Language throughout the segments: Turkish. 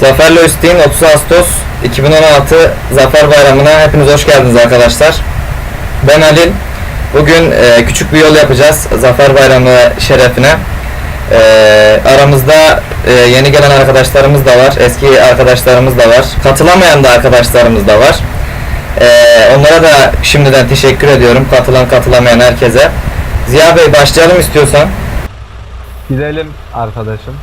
Zafer Loistin 30 Ağustos 2016 Zafer Bayramı'na hepiniz hoş geldiniz arkadaşlar. Ben Halil. Bugün e, küçük bir yol yapacağız Zafer Bayramı şerefine. E, aramızda e, yeni gelen arkadaşlarımız da var, eski arkadaşlarımız da var, katılamayan da arkadaşlarımız da var. E, onlara da şimdiden teşekkür ediyorum katılan katılamayan herkese. Ziya Bey başlayalım istiyorsan. Gidelim arkadaşım.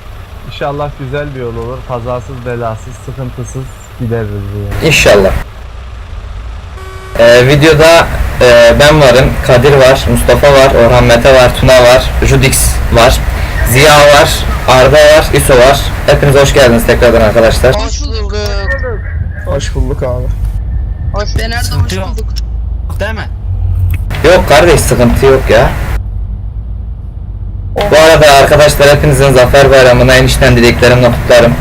İnşallah güzel bir yol olur. Kazasız, belasız, sıkıntısız gideriz yolu. İnşallah. Ee, videoda e, ben varım, Kadir var, Mustafa var, Orhan Mete var, Tuna var, Judix var, Ziya var, Arda var, İso var. Hepiniz hoş geldiniz tekrardan arkadaşlar. Hoş bulduk. Hoş bulduk abi. Hoş Fener'de hoş Sıkıntı yok. bulduk. Değil mi? Yok kardeş sıkıntı yok ya. Bu arada arkadaşlar hepinizin Zafer Bayramı'na en içten dileklerimle kutlarım.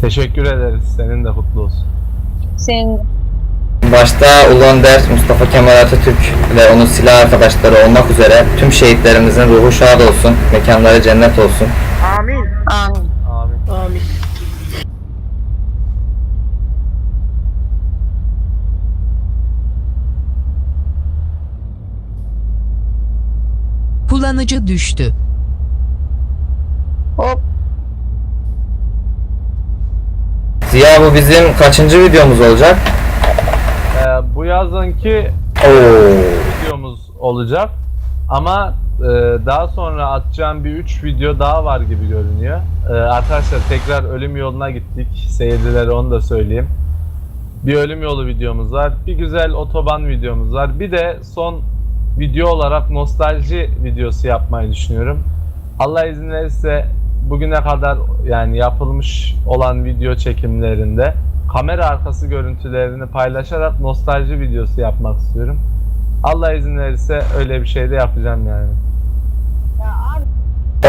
Teşekkür ederiz. Senin de kutlu olsun. Senin Başta Ulu Önder, Mustafa Kemal Atatürk ve onun silah arkadaşları olmak üzere tüm şehitlerimizin ruhu şad olsun, mekanları cennet olsun. Amin. amin. Amin. Amin. Kullanıcı düştü. Hop. Ziya bu bizim kaçıncı videomuz olacak? Ee, bu yazınki Oo. videomuz olacak. Ama e, daha sonra atacağım bir 3 video daha var gibi görünüyor. Ee, arkadaşlar tekrar ölüm yoluna gittik. Seyircilere onu da söyleyeyim. Bir ölüm yolu videomuz var. Bir güzel otoban videomuz var. Bir de son video olarak nostalji videosu yapmayı düşünüyorum. Allah izin verirse bugüne kadar yani yapılmış olan video çekimlerinde kamera arkası görüntülerini paylaşarak nostalji videosu yapmak istiyorum. Allah izin verirse öyle bir şey de yapacağım yani.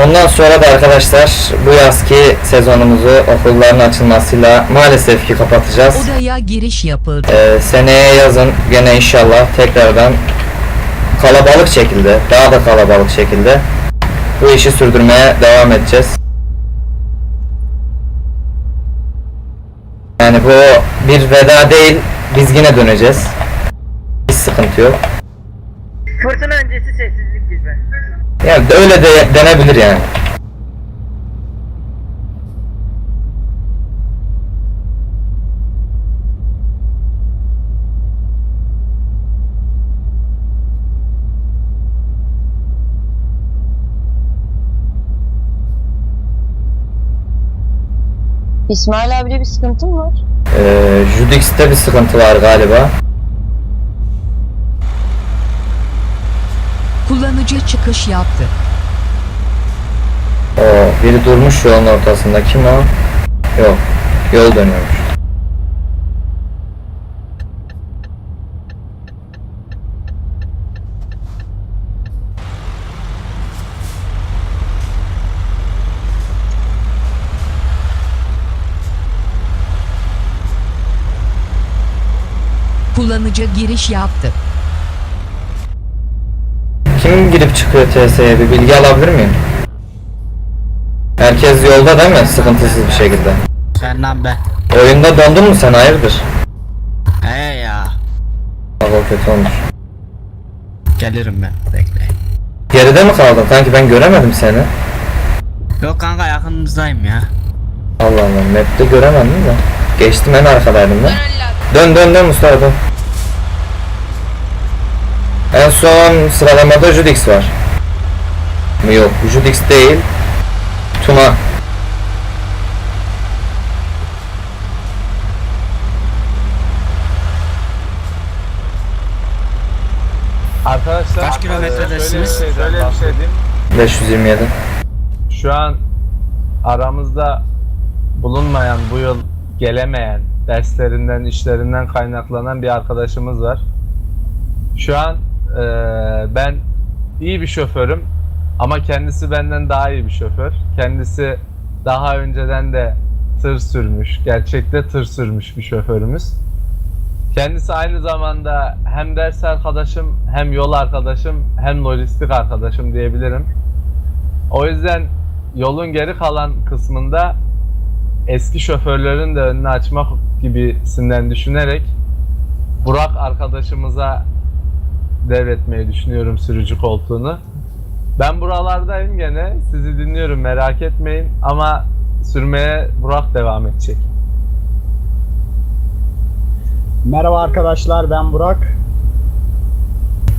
Ondan sonra da arkadaşlar bu yazki sezonumuzu okulların açılmasıyla maalesef ki kapatacağız. Odaya giriş yapıldı. Ee, seneye yazın gene inşallah tekrardan kalabalık şekilde, daha da kalabalık şekilde bu işi sürdürmeye devam edeceğiz. Yani bu bir veda değil, biz yine döneceğiz. Hiç sıkıntı yok. Fırtına öncesi sessizlik gibi. Yani öyle de denebilir yani. İsmail abiyle bir sıkıntın mı var? Ee, Judix'te bir sıkıntı var galiba. Kullanıcı çıkış yaptı. O biri durmuş yolun ortasında. Kim o? Yok. Yol dönüyormuş. Kullanıcı giriş yaptı. Kim girip çıkıyor TS'ye bir bilgi alabilir miyim? Herkes yolda değil mi? Sıkıntısız bir şekilde. Senden be. Oyunda dondun mu sen hayırdır? He ya. Bak o kötü olmuş. Gelirim ben. Bekle. Geride mi kaldın? Sanki ben göremedim seni. Yok kanka yakınımızdayım ya. Allah Allah map'te göremedim de. Geçtim en arkadaydım ben. Dön dön dön Mustafa dön. En son sıralamada Judix var. Mı yok Judix değil. Tuna. Arkadaşlar Kaç kilometredesiniz? Şöyle, bir şey- şöyle bir şey diyeyim. 527. Şu an aramızda bulunmayan, bu yıl gelemeyen, derslerinden, işlerinden kaynaklanan bir arkadaşımız var. Şu an eee, ben iyi bir şoförüm ama kendisi benden daha iyi bir şoför. Kendisi daha önceden de tır sürmüş, gerçekte tır sürmüş bir şoförümüz. Kendisi aynı zamanda hem ders arkadaşım, hem yol arkadaşım, hem lojistik arkadaşım diyebilirim. O yüzden yolun geri kalan kısmında eski şoförlerin de önünü açmak gibisinden düşünerek Burak arkadaşımıza devretmeyi düşünüyorum sürücü koltuğunu. Ben buralardayım gene. Sizi dinliyorum merak etmeyin ama sürmeye Burak devam edecek. Merhaba arkadaşlar ben Burak.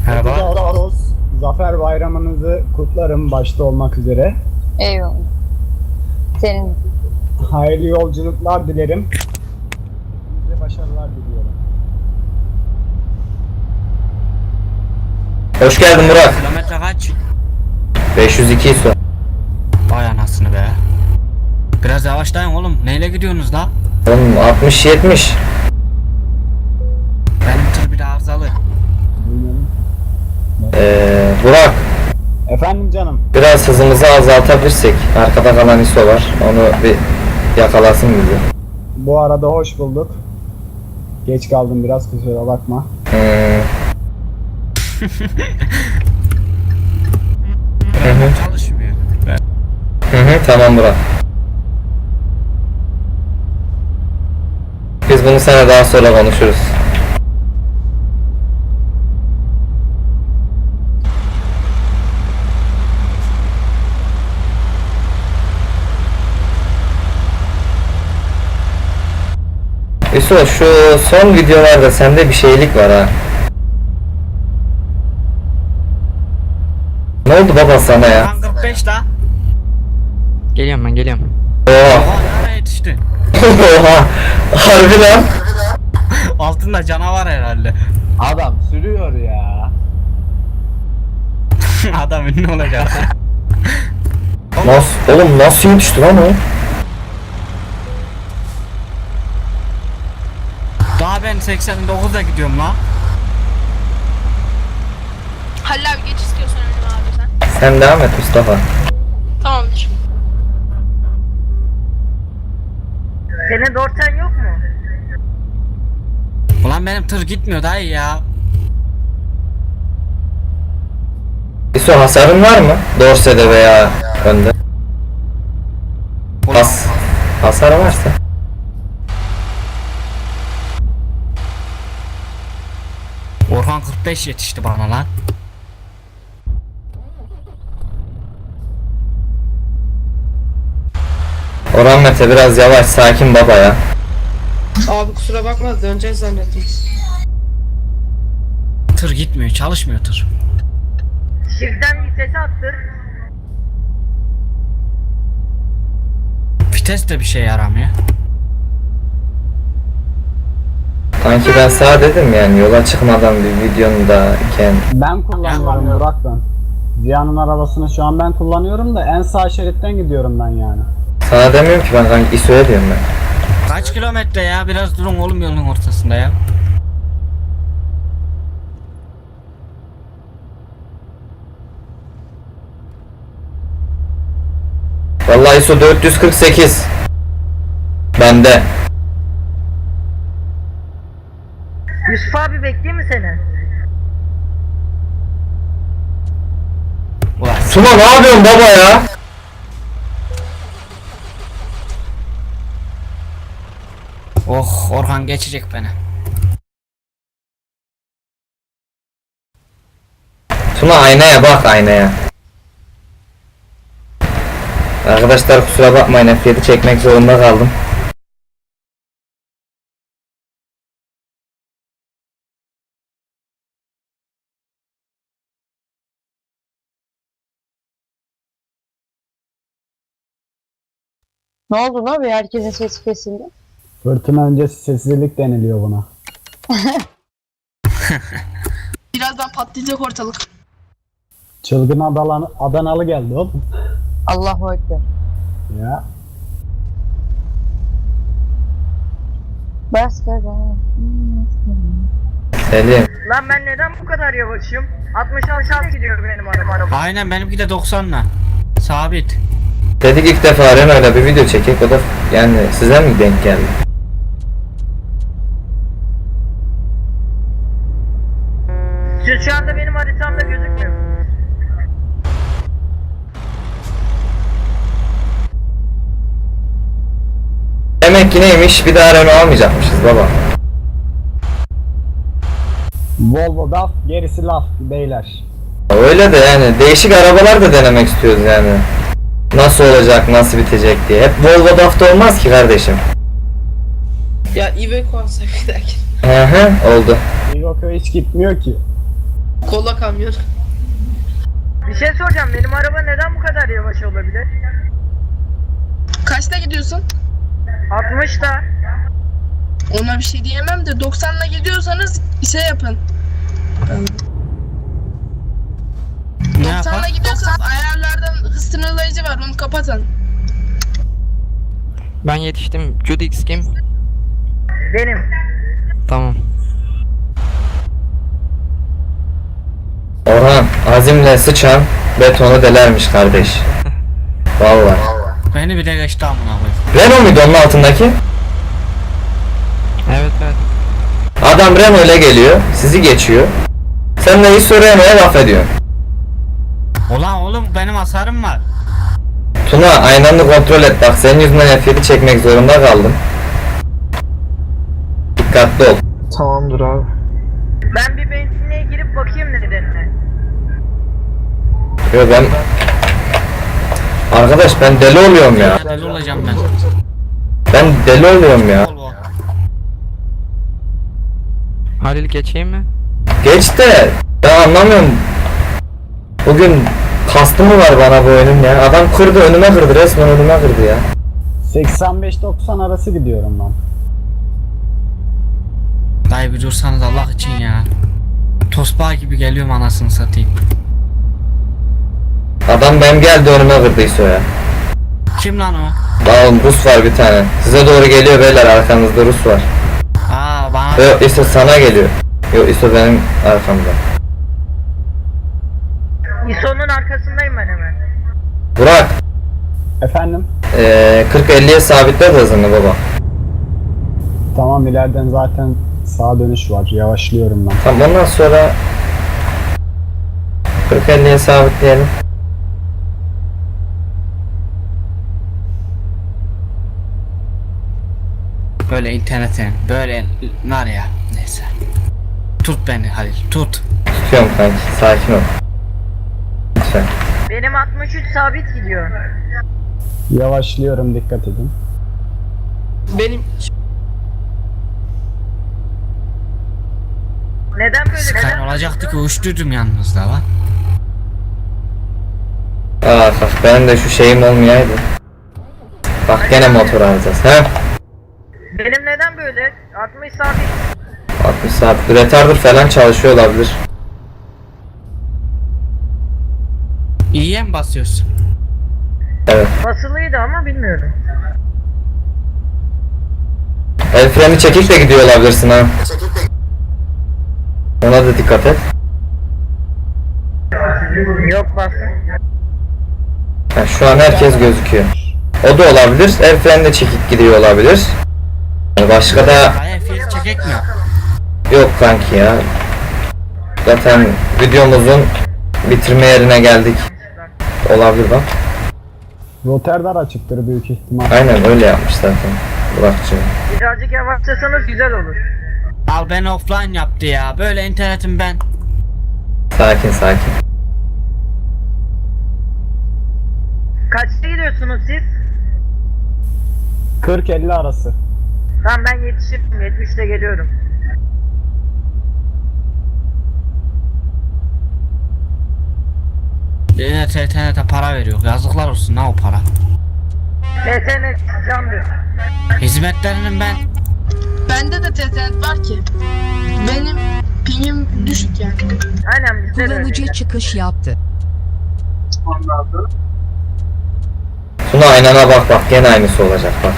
Merhaba. Ağustos Zafer Bayramınızı kutlarım başta olmak üzere. Eyvallah. Senin Hayırlı yolculuklar dilerim. Size başarılar diliyorum. Hoş geldin Burak. Kilometre kaç? 502 ISO. Vay anasını be. Biraz yavaşlayın oğlum. Neyle gidiyorsunuz la? Oğlum 60-70. Benim tır bir de arızalı. Ee, Burak Efendim canım. biraz hızımızı azaltabilirsek. Arkada kalan ISO var. Onu bir yakalasın bizi. Bu arada hoş bulduk. Geç kaldım biraz kusura bakma. Hmm, Çalışmıyor. Hı hı, tamam Burak. Biz bunu sana daha sonra konuşuruz. Yusuf şu son videolarda sende bir şeylik var ha. Ne oldu baba sana ya? Lan 45 la. Geliyorum ben geliyorum. Oha. Oha nereye yetişti? Oha. Harbi lan. Altında canavar herhalde. Adam sürüyor ya. Adam ünlü olacak. Nasıl? Oğlum nasıl yetişti lan o? Daha ben 89'da gidiyorum la. Halil abi geç istiyorsan abi sen. Devam et Mustafa. Tamamdır. Senin dorsen yok mu? Ulan benim tır gitmiyor dayı ya. İso hasarın var mı? Dorse'de veya önde. Has. Hasar varsa. Orhan 45 yetişti bana lan. Orhan Mete biraz yavaş sakin baba ya. Abi kusura bakma döneceğiz zannettim. Tır gitmiyor çalışmıyor tır. Şiften vitesi attır. Vites de bir şey yaramıyor. Sanki ben sana dedim yani yola çıkmadan bir videondayken. Ben kullanıyorum Burak ben. Ziya'nın arabasını şu an ben kullanıyorum da en sağ şeritten gidiyorum ben yani. Sana demiyorum ki ben kanka İso'ya diyorum ben. Kaç kilometre ya? Biraz durun oğlum yolun ortasında ya. Vallahi ISO 448. Bende. Yusuf abi bekleyeyim mi seni? Ulan Tuna ne yapıyorsun baba ya? Oh Orhan geçecek beni. Tuna aynaya bak aynaya. Arkadaşlar kusura bakmayın F7 çekmek zorunda kaldım. ne oldu lan bir herkesin sesi kesildi. Fırtına öncesi sessizlik deniliyor buna. Birazdan patlayacak ortalık. Çılgın Adanalı, Adanalı geldi oğlum. Allahu Ekber. Ya. Bas gaza. Selim. Lan ben neden bu kadar yavaşım? 60 aşağı gidiyor benim arabam. Aynen benimki de 90'la. Sabit. Dedik ilk defa Renault'la bir video çekek o da yani size mi denk geldi? Siz şu anda benim haritamda gözükmüyorsunuz. demek ki neymiş bir daha Renault almayacakmışız baba. Volvo DAF gerisi laf beyler. Öyle de yani değişik arabalar da denemek istiyoruz yani. Nasıl olacak, nasıl bitecek diye. Hep Volvo DAF'ta olmaz ki kardeşim. Ya Iveco alsak bir dakika. Hı hı oldu. Iveco hiç gitmiyor ki. Kola kamyon. Bir şey soracağım benim araba neden bu kadar yavaş olabilir? Kaçta gidiyorsun? 60 da. Ona bir şey diyemem de 90'la gidiyorsanız şey yapın. Ne 90'la yapar? gidiyorsanız ayarlardan hız sınırlayıcı var onu kapatın. Ben yetiştim. Judix kim? Benim. Tamam. Orhan azimle sıçan betonu delermiş kardeş. Vallahi. Beni bile geçti amına koyayım. Renault muydu onun altındaki? Evet evet. Adam Renault ile geliyor, sizi geçiyor. Sen de hiç Renault'a laf ediyorsun. Ulan oğlum benim hasarım var. Tuna aynanı kontrol et bak senin yüzünden F7 çekmek zorunda kaldım. Dikkatli ol. Tamamdır abi. Ben bir benzinliğe girip bakayım nedenine. Yo ben... Arkadaş ben deli oluyorum ya. Deli olacağım ben. Ben deli oluyorum ya. Halil geçeyim mi? Geç de ben anlamıyorum. Bugün kastı mı var bana bu oyunun ya? Adam kırdı önüme kırdı resmen önüme kırdı ya. 85-90 arası gidiyorum ben. Dayı bir dursanız Allah için ya. Tosbağa gibi geliyorum anasını satayım. Adam benim geldi önüme kırdıysa o ya. Kim lan o? Oğlum Rus var bir tane. Size doğru geliyor beyler arkanızda Rus var. Aa bana Yok İso sana geliyor. Yok İso benim arkamda. ISO'nun arkasındayım ben hemen. Burak Efendim? eee 40-50'ye sabitle de hızını baba. Tamam ileriden zaten sağa dönüş var. Yavaşlıyorum ben. Tamam ondan sonra 40-50'ye sabitleyelim. Böyle internete böyle var ya neyse. Tut beni Halil tut. Tutuyorum kanki sakin ol. Lütfen. Benim 63 sabit gidiyor. Yavaşlıyorum dikkat edin. Benim Neden böyle? Sky Neden? olacaktı ki uçtuydum yalnız da lan. Bak benim de şu şeyim olmayaydı. Bak gene motor alacağız he? Benim neden böyle? 60 sabit. 60 saat. Retarder falan çalışıyor olabilir. İyiye mi basıyorsun? Evet. Basılıydı ama bilmiyorum. El freni çekik de gidiyor olabilirsin ha. Ona da dikkat et. Yok bastım. Ha, şu an herkes gözüküyor. O da olabilir. El freni de çekik gidiyor olabilir. Yani başka da çekek mi? yok kanki ya. Zaten videomuzun bitirme yerine geldik. Olabilir bak. Rotterdam açıktır büyük ihtimal. Aynen öyle yapmış zaten. Burak'cığım. Birazcık yavaşlasanız güzel olur. Al beni offline yaptı ya. Böyle internetim ben. Sakin sakin. Kaçta gidiyorsunuz siz? 40-50 arası. Tamam ben yetişirim. 70'te geliyorum. Yine TTN'de para veriyor. Yazıklar olsun ne o para. TTN can diyor. Hizmetlerinin ben Bende de TTN var ki. Benim pingim düşük yani. Aynen bizde de öyle. Kullanıcı çıkış yaptı. Tuna aynana bak bak gene aynısı olacak bak.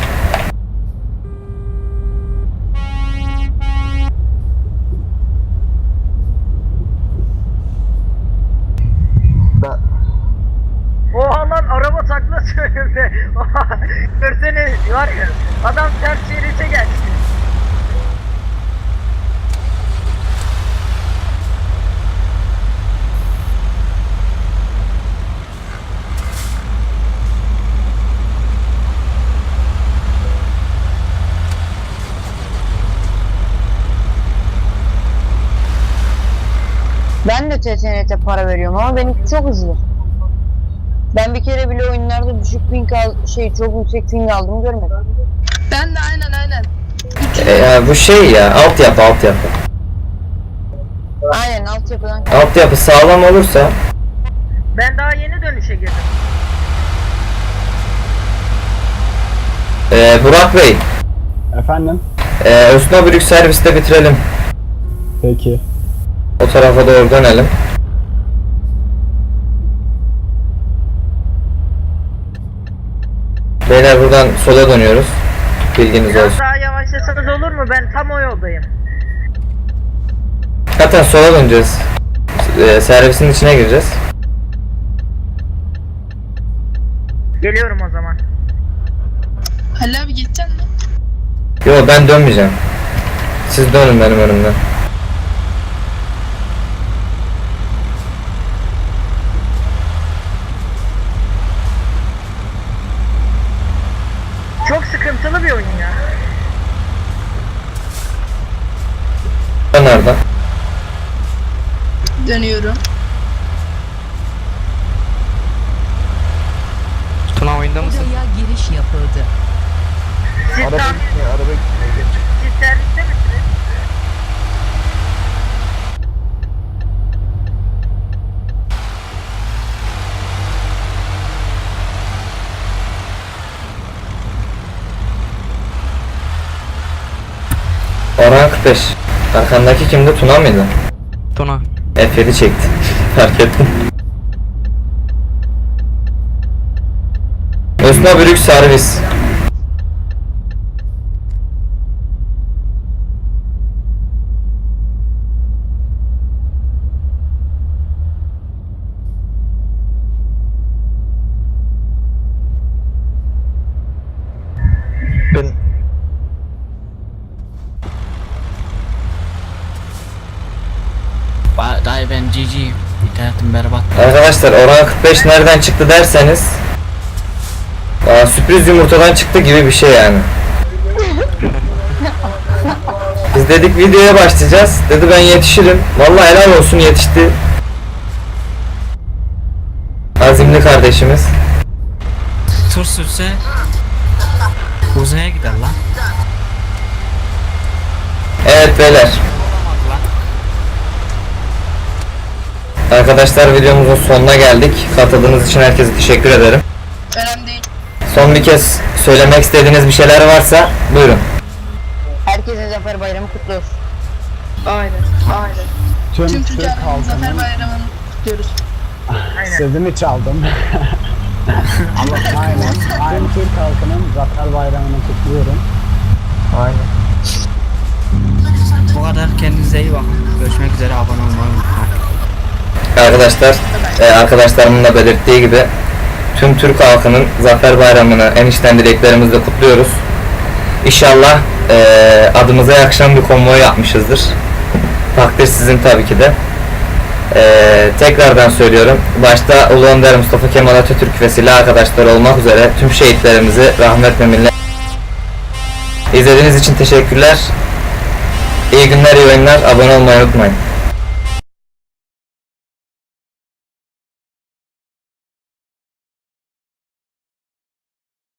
Görsene var ya adam ters şerite geçti. Ben de TTNT para veriyorum ama benimki çok hızlı. Ben bir kere bile oyunlarda düşük ping al şey çok yüksek ping aldım görmedim. Ben de aynen aynen. E, ya bu şey ya altyapı altyapı. Aynen altyapıdan Altyapı sağlam olursa Ben daha yeni dönüşe girdim. e, Burak Bey Efendim? e, Osnabrück serviste bitirelim. Peki. O tarafa doğru dönelim. Beyler buradan sola dönüyoruz. Bilginiz Biraz olsun. daha yavaşlasanız olur mu? Ben tam o yoldayım. Zaten sola döneceğiz. E, servisin içine gireceğiz. Geliyorum o zaman. Halil abi geçeceksin mi? Yo ben dönmeyeceğim. Siz dönün benim önümden. Çok sıkıntılı bir oyun ya. Ben nereden? Dönüyorum. Tuna oyunda mısın? Odaya giriş yapıldı. Siz Araba tam, gitmiyor, araba gitmiyor. siz serviste misiniz? Orhan 45. Arkandaki kimdi? Tuna mıydı? Tuna. F7 çekti. Fark ettim. Osnabrück servis. Ben Ba- Dayı ben GG. İnternetim berbat. Arkadaşlar Orhan 45 nereden çıktı derseniz aa, sürpriz yumurtadan çıktı gibi bir şey yani. Biz dedik videoya başlayacağız. Dedi ben yetişirim. Vallahi helal olsun yetişti. Azimli kardeşimiz. Tur sürse uzaya gider lan. Evet beyler. Lan. Arkadaşlar videomuzun sonuna geldik. Katıldığınız için herkese teşekkür ederim. Önemli değil. Son bir kez söylemek istediğiniz bir şeyler varsa buyurun. herkesin zafer bayramı kutlu olsun. Aynen. Aynen. Tüm, Tüm Türk Türkiye'nin Zafer Bayramı'nı kutluyoruz. sözünü çaldım. Aynen. Aynen Türk halkının Zafer Bayramı'nı kutluyorum. aynen. Bu kadar kendinize iyi bakın. Görüşmek üzere abone olmayı unutmayın. Arkadaşlar, e, arkadaşlarımın da belirttiği gibi tüm Türk halkının Zafer Bayramı'nı en içten dileklerimizle kutluyoruz. İnşallah e, adımıza yakışan bir konvoy yapmışızdır. Takdir sizin tabii ki de. E, tekrardan söylüyorum. Başta Ulu Önder Mustafa Kemal Atatürk ve silah arkadaşları olmak üzere tüm şehitlerimizi rahmet ve minnet İzlediğiniz için teşekkürler. İyi günler, iyi oyunlar. Abone olmayı unutmayın.